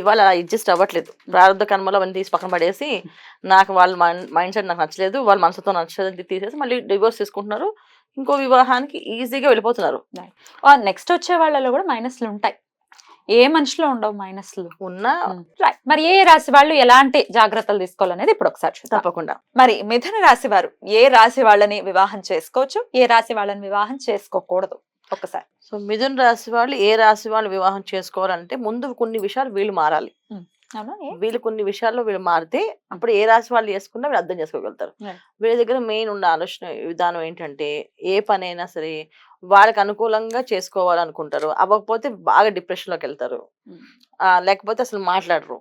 ఇవాళ అలా అడ్జస్ట్ అవ్వట్లేదు. ప్రారంభ కర్మలో అవన్నీ తీసి పక్కన పడేసి నాకు వాళ్ళ మైండ్ సెట్ నాకు నచ్చలేదు వాళ్ళ మనసుతో నచ్చలేదు అని తీసేసి మళ్ళీ డివోర్స్ తీసుకుంటున్నారు ఇంకో వివాహానికి ఈజీగా వెళ్ళిపోతున్నారు. నెక్స్ట్ వచ్చే వాళ్ళలో కూడా మైనస్లు ఉంటాయి. ఏ మనిషిలో ఉండవు మైనస్లు ఉన్న రైట్ మరి ఏ రాశి వాళ్ళు ఎలాంటి జాగ్రత్తలు తీసుకోవాలనేది ఇప్పుడు ఒకసారి తప్పకుండా. మరి మిథున రాశి వారు ఏ రాశి వాళ్ళని వివాహం చేసుకోవచ్చు? ఏ రాశి వాళ్ళని వివాహం చేసుకోకూడదు? ఒకసారి సో మిథున్ రాశి వాళ్ళు ఏ రాశి వాళ్ళు వివాహం చేసుకోవాలంటే ముందు కొన్ని విషయాలు వీళ్ళు మారాలి? వీళ్ళు కొన్ని విషయాల్లో వీళ్ళు మారితే అప్పుడు ఏ రాశి వాళ్ళు చేసుకున్నా వీళ్ళు అర్థం చేసుకోగలుగుతారు. వీళ్ళ దగ్గర మెయిన్ ఉన్న ఆలోచన విధానం ఏంటంటే ఏ పని అయినా సరే వాళ్ళకి అనుకూలంగా చేసుకోవాలనుకుంటారు అవ్వకపోతే బాగా డిప్రెషన్లోకి వెళ్తారు. ఆ, లేకపోతే అసలు మాట్లాడరు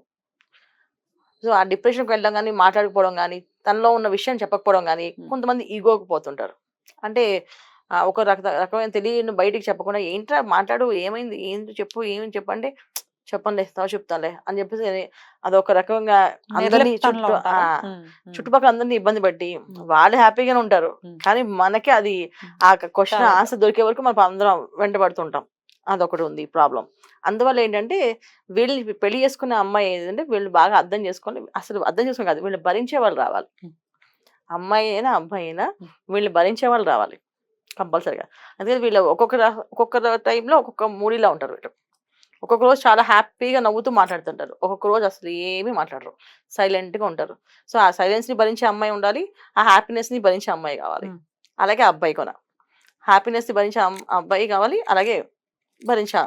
సో ఆ డిప్రెషన్కి వెళ్ళడం కానీ మాట్లాడకపోవడం కానీ తనలో ఉన్న విషయం చెప్పకపోవడం కానీ. కొంతమంది ఈగోకి పోతుంటారు అంటే ఒక రక రకమైన తెలియని బయటికి చెప్పకుండా ఏంట్రా మాట్లాడు ఏమైంది? ఏంటి చెప్పు ఏమని చెప్పంటే చెప్పండి తావు చెప్తానులే అని చెప్పేసి అదొక రకంగా అందరినీ చుట్టూ. చుట్టుపక్కల అందరినీ ఇబ్బంది పెట్టి వాళ్ళు హ్యాపీగానే ఉంటారు. కానీ మనకి అది ఆ క్వశ్చన్. ఆన్సర్ దొరికే వరకు మనం అందరం వెంటబడుతుంటాం. అదొకటి ఉంది ప్రాబ్లం అందువల్ల ఏంటంటే వీళ్ళని పెళ్ళి చేసుకునే అమ్మాయి ఏంటంటే వీళ్ళు బాగా అర్థం చేసుకొని అసలు అర్థం చేసుకుని కాదు వీళ్ళు భరించే వాళ్ళు రావాలి. అమ్మాయి అయినా అబ్బాయి అయినా. వీళ్ళు భరించే వాళ్ళు రావాలి. కంపల్సరిగా. అందుకని వీళ్ళు ఒక్కొక్క ఒక్కొక్క టైంలో ఒక్కొక్క మూడిలా ఉంటారు వీళ్ళు. ఒక్కొక్క రోజు చాలా హ్యాపీగా నవ్వుతూ మాట్లాడుతుంటారు. ఒక్కొక్క రోజు అసలు ఏమీ మాట్లాడరు. సైలెంట్గా ఉంటారు. సో ఆ సైలెన్స్ని భరించే అమ్మాయి ఉండాలి. ఆ హ్యాపీనెస్ని భరించే అమ్మాయి కావాలి. అలాగే అబ్బాయి కొన హ్యాపీనెస్ని భరించే అబ్బాయి కావాలి. అలాగే భరించే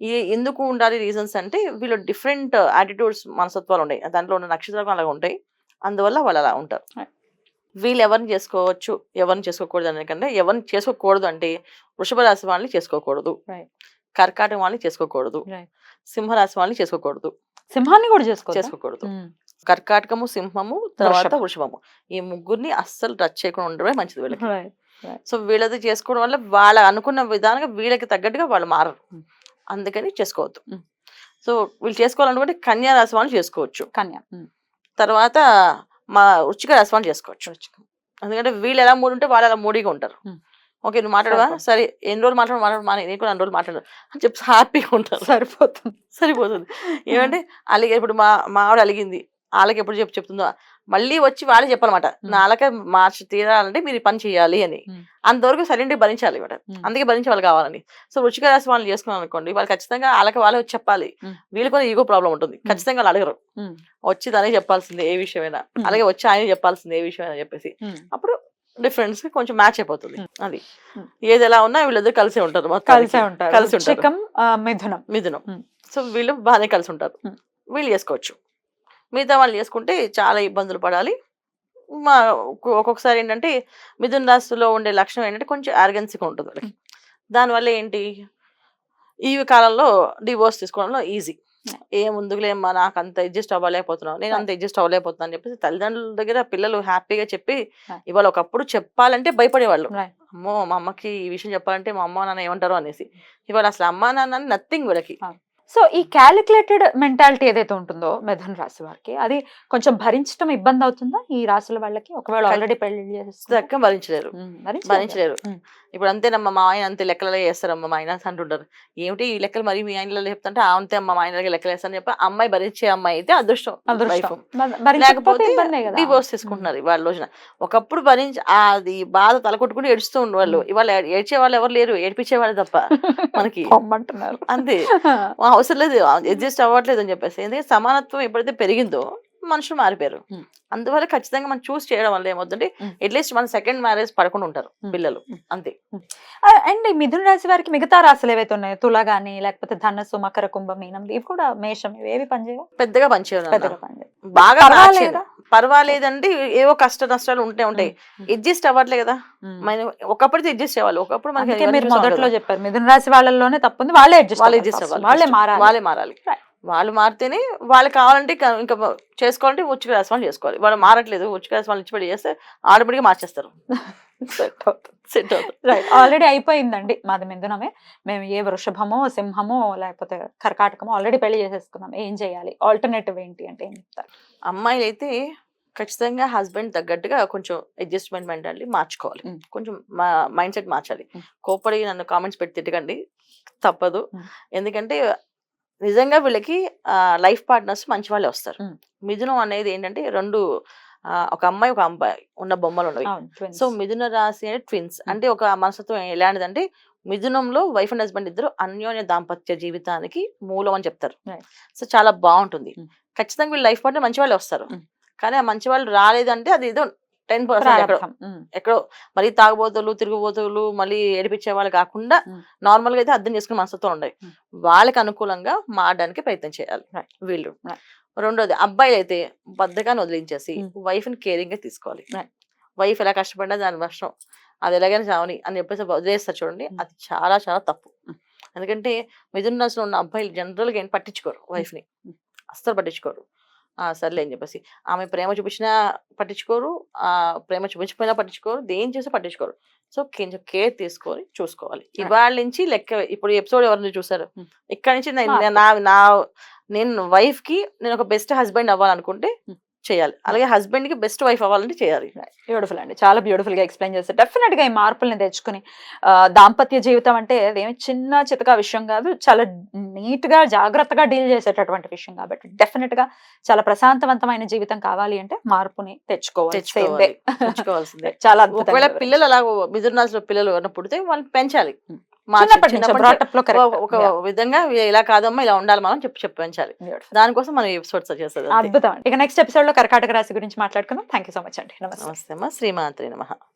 ఈ ఎందుకు ఉండాలి రీజన్స్ అంటే వీళ్ళు డిఫరెంట్ యాటిట్యూడ్స్ మనస్తత్వాలు ఉన్నాయి దాంట్లో ఉన్న నక్షత్రాలు అలాగ ఉంటాయి. అందువల్ల వాళ్ళు అలా ఉంటారు. వీళ్ళు ఎవరిని చేసుకోవచ్చు? ఎవరిని చేసుకోకూడదు అనేకంటే ఎవరిని చేసుకోకూడదు అంటే వృషభ రాశి వాళ్ళని చేసుకోకూడదు. కర్కాటక వాళ్ళని చేసుకోకూడదు. సింహరాశి వాళ్ళని చేసుకోకూడదు. సింహాన్ని కూడా చేసుకోవచ్చు చేసుకోకూడదు. కర్కాటకము సింహము తర్వాత వృషభము. ఈ ముగ్గురిని అస్సలు టచ్ చేయకుండా ఉండడమే మంచిది వీళ్ళకి. సో వీళ్ళది చేసుకోవడం వల్ల వాళ్ళ అనుకున్న విధానంగా వీళ్ళకి తగ్గట్టుగా వాళ్ళు మారరు. Hmm. అందుకని చేసుకోవద్దు. Hmm. సో వీళ్ళు చేసుకోవాలనుకుంటే కన్యా రాశి వాళ్ళు చేసుకోవచ్చు. కన్యా. తర్వాత మా రాశి వాళ్ళు చేసుకోవచ్చు. ఎందుకంటే వీళ్ళు ఎలా మూడు ఉంటే వాళ్ళు అలా మూడిగా ఉంటారు. ఓకే నువ్వు మాట్లాడవా. సరే ఎన్ని రోజులు మాట్లాడు మాట్లాడు మా నేను కూడా అన్ని రోజులు మాట్లాడు అని చెప్పి హ్యాపీగా ఉంటారు. సరిపోతుంది. సరిపోతుంది. ఏమంటే అలాగే ఇప్పుడు మా మా ఆవిడ అలిగింది. వాళ్ళకి ఎప్పుడు చెప్పు చెప్తుందో మళ్ళీ వచ్చి వాళ్ళే చెప్పాలన్నమాట. నా అలక మార్చి తీరాలంటే మీరు పని చేయాలి అని. అంతవరకు సైలెంట్ భరించాలి Hmm. అందుకే భరించే వాళ్ళు కావాలని సో రుచిక రాసి వాళ్ళు చేసుకున్నాం అనుకోండి వాళ్ళు ఖచ్చితంగా వాళ్ళకి వాళ్ళే వచ్చి చెప్పాలి. వీళ్ళు కూడా ఈగో ప్రాబ్లం ఉంటుంది ఖచ్చితంగా వాళ్ళు అడగరు. వచ్చి దానికి చెప్పాల్సిందే ఏ విషయమైనా. అలాగే వచ్చి ఆయన చెప్పాల్సిందే ఏ విషయమైనా చెప్పేసి. అప్పుడు డిఫరెన్స్ కొంచెం మ్యాచ్ అయిపోతుంది. అది. ఏది ఎలా ఉన్నా వీళ్ళిద్దరు కలిసే ఉంటారు. కలిసే ఉంటారు కలిసి ఉంటారు మిథునం మిథునం. సో వీళ్ళు బాగానే కలిసి ఉంటారు. వీళ్ళు చేసుకోవచ్చు మిగతా వాళ్ళు చేసుకుంటే చాలా ఇబ్బందులు పడాలి. మా ఒక్కొ- ఒక్కొక్కసారి ఏంటంటే మిథున రాశిలో ఉండే లక్షణం ఏంటంటే కొంచెం ఆర్గెన్సీగా ఉంటుంది వాళ్ళకి. దానివల్ల ఏంటి? ఈ కాలంలో డివోర్స్ తీసుకోవడంలో ఈజీ. ఏం ముందుకులేమ్మా నాకు అంత అడ్జస్ట్ అవ్వలేకపోతున్నావు నేను అంత అడ్జస్ట్ అవ్వలేకపోతున్నాను అని చెప్పేసి తల్లిదండ్రుల దగ్గర పిల్లలు హ్యాపీగా చెప్పి. ఇవాళ ఒకప్పుడు చెప్పాలంటే భయపడేవాళ్ళు. అమ్మో మా అమ్మకి ఈ విషయం చెప్పాలంటే మా అమ్మ నాన్న ఏమంటారో అనేసి. ఇవాళ అసలు అమ్మ నాన్న నథింగ్ వీళ్ళకి. సో ఈ క్యాలిక్యులేటెడ్ మెంటాలిటీ ఏదైతే ఉంటుందో మిథున రాశి వారికి అది కొంచెం భరించడం ఇబ్బంది అవుతుందా? ఈ రాశుల వాళ్ళకి ఒకవేళ. ఆల్రెడీ పెళ్ళి చేస్తే భరించలేరు. భరించలేరు. ఇప్పుడు అంతేనమ్మా మా ఆయన అంతే లెక్కలలో చేస్తారమ్మా మా ఆయన అంటుంటారు. ఏమిటి ఈ లెక్కలు మరి మీ ఆయనలో చెప్తుంటే ఆ అంతే అమ్మా మా ఆయన లెక్కలు వేస్తారని చెప్పి అమ్మాయి భరించే అమ్మాయి అయితే అదృష్టం లేకపోతే డివోర్స్ తీసుకుంటున్నారు వాళ్ళ రోజున. ఒకప్పుడు భరించి అది బాధ తలకొట్టుకుని ఏడుస్తూ ఉండేవాళ్ళు. ఇవాళ ఏడ్చే వాళ్ళు ఎవరు లేరు ఏడిపించే వాళ్ళు తప్ప మనకి. అంతే. అవసరం లేదు అడ్జస్ట్ అవ్వట్లేదు అని చెప్పేసి ఎందుకంటే సమానత్వం ఎప్పుడైతే పెరిగిందో మనుషులు మారిపోయారు. అందువల్ల ఖచ్చితంగా మనం చూస్ చేయడం వల్ల ఏమవుతుందంటే Hmm. అట్లీస్ట్ మన సెకండ్ మ్యారేజ్ పడకుండా ఉంటారు. పిల్లలు. అంతే అండ్ మిథున రాశి వారికి మిగతా రాశులు ఏవైతే ఉన్నాయో తుల గాని లేకపోతే ధనస్సు మకర కుంభ మీనం ఇవి కూడా మేషం ఇవి ఏవి పనిచేయవు పెద్దగా పనిచేయవు బాగా. పర్వాలేదండి ఏవో కష్ట నష్టాలు ఉంటే ఉంటాయి. అడ్జస్ట్ అవ్వట్లే కదా. మనం ఒకప్పుడు అడ్జస్ట్ అవ్వాలి ఒకప్పుడు మనకి మీరు మొదట్లో. చెప్పారు మిథున రాశి వాళ్ళలోనే తప్పుంది వాళ్ళే అడ్జస్ట్ వాళ్ళు అడ్జస్ట్ అవ్వాలి వాళ్ళే. మారాలి వాళ్ళే మారాలి. వాళ్ళు మారితేనే వాళ్ళు కావాలంటే ఇంకా చేసుకోవాలంటే ఉచిక రాసి వాళ్ళు చేసుకోవాలి. వాళ్ళు మారట్లేదు ఉచిక రాసి వాళ్ళు ఇచ్చిపెట్టి చేస్తే ఆడబడిగా మార్చేస్తారు. సెట్ అవుతుంది సెట్ అవుతుంది. రైట్ ఆల్రెడీ అయిపోయిందండి మాది మిథునమే. మేము ఏ వృషభమో సింహమో లేకపోతే కర్కాటకమో ఆల్రెడీ పెళ్ళి చేసేసుకున్నాం. ఏం చేయాలి? ఆల్టర్నేటివ్ ఏంటి అంటే ఏం చెప్తారు? అమ్మాయిలు అయితే ఖచ్చితంగా హస్బెండ్ తగ్గట్టుగా కొంచెం అడ్జస్ట్మెంట్ మెంటాలిటీ మార్చుకోవాలి. కొంచెం మా మైండ్ సెట్ మార్చాలి. కోపడి నన్ను కామెంట్స్ పెట్టి తిట్టకండి. తప్పదు. ఎందుకంటే నిజంగా వీళ్ళకి లైఫ్ పార్ట్నర్స్ మంచి వాళ్ళే వస్తారు. మిథునం అనేది ఏంటంటే రెండు ఒక అమ్మాయి ఒక అబ్బాయి ఉన్న బొమ్మలు ఉన్నవి. సో మిథున రాశి అంటే ట్విన్స్ అంటే ఒక మనస్తత్వం ఎలాంటిదంటే మిథునంలో వైఫ్ అండ్ హస్బెండ్ ఇద్దరు అన్యోన్య దాంపత్య జీవితానికి మూలం అని చెప్తారు. సో చాలా బాగుంటుంది. ఖచ్చితంగా వీళ్ళు లైఫ్ పార్ట్నర్ మంచి వాళ్ళు వస్తారు. కానీ ఆ మంచి వాళ్ళు రాలేదంటే అది ఏదో టెన్ పర్సెంట్ ఎక్కడో మరీ తాగుబోతులు తిరుగుబోతులు మళ్ళీ ఏడిపించే వాళ్ళు కాకుండా. నార్మల్గా అయితే అర్థం చేసుకునే ఉన్నాయి Mm. వాళ్ళకి అనుకూలంగా మారడానికి ప్రయత్నం చేయాలి. వీళ్ళు. రెండోది అబ్బాయిలు అయితే బద్దగాన్ని వదిలించేసి. వైఫ్ని కేరింగ్గా తీసుకోవాలి. వైఫ్ ఎలా కష్టపడినా దాని వర్షం అది ఎలాగైనా చావని అని చెప్పేసి వదిలేస్తారు చూడండి. అది చాలా చాలా తప్పు. ఎందుకంటే మిథున రాశిలో ఉన్న అబ్బాయిలు జనరల్గా ఏం పట్టించుకోరు వైఫ్ని Mm. అస్సలు పట్టించుకోరు సర్లే అని చెప్పేసి ఆమె ప్రేమ చూపించినా పట్టించుకోరు ఆ ప్రేమ చూపించకపోయినా పట్టించుకోరు దేని చేసి పట్టించుకోరు సో కొంచెం కేర్ తీసుకొని చూసుకోవాలి. ఇవాళ నుంచి లెక్క ఇప్పుడు ఎపిసోడ్ ఎవరిని చూసారు. ఇక్కడ నుంచి. నా నా నేను వైఫ్కి నేను ఒక బెస్ట్ హస్బెండ్ అవ్వాలనుకుంటే. చేయాలి. అలాగే హస్బెండ్కి బెస్ట్ వైఫ్ అవ్వాలంటే చేయాలి. బ్యూటిఫుల్ అండి. చాలా బ్యూటిఫుల్గా ఎక్స్ప్లెయిన్ చేస్తారు డెఫినెట్గా ఈ మార్పుల్ని తెచ్చుకుని దాంపత్య జీవితం అంటే అదేమి చిన్న చితక విషయం కాదు చాలా నీట్గా జాగ్రత్తగా డీల్ చేసేటటువంటి విషయం కాబట్టి డెఫినెట్గా చాలా ప్రశాంతవంతమైన జీవితం కావాలి అంటే మార్పుని తెచ్చుకోవాలి. చాలా ఒకవేళ పిల్లలు అలా మిథున రాశిలో పిల్లలు ఎవరైనా పుడితే వాళ్ళని పెంచాలి. ఒక- విధంగా ఇలా కాదమ్మా ఇలా ఉండాలి మనం చెప్పి చెప్పించాలి. దానికోసం మనం ఎపిసోడ్స్ చేస్తుంది. అద్భుతం ఇక నెక్స్ట్ ఎపిసోడ్లో కర్కాటక రాశి గురించి మాట్లాడుకుందాం. థ్యాంక్ యూ సో మచ్ అండి. నమస్తే. శ్రీమాత్రి నమ.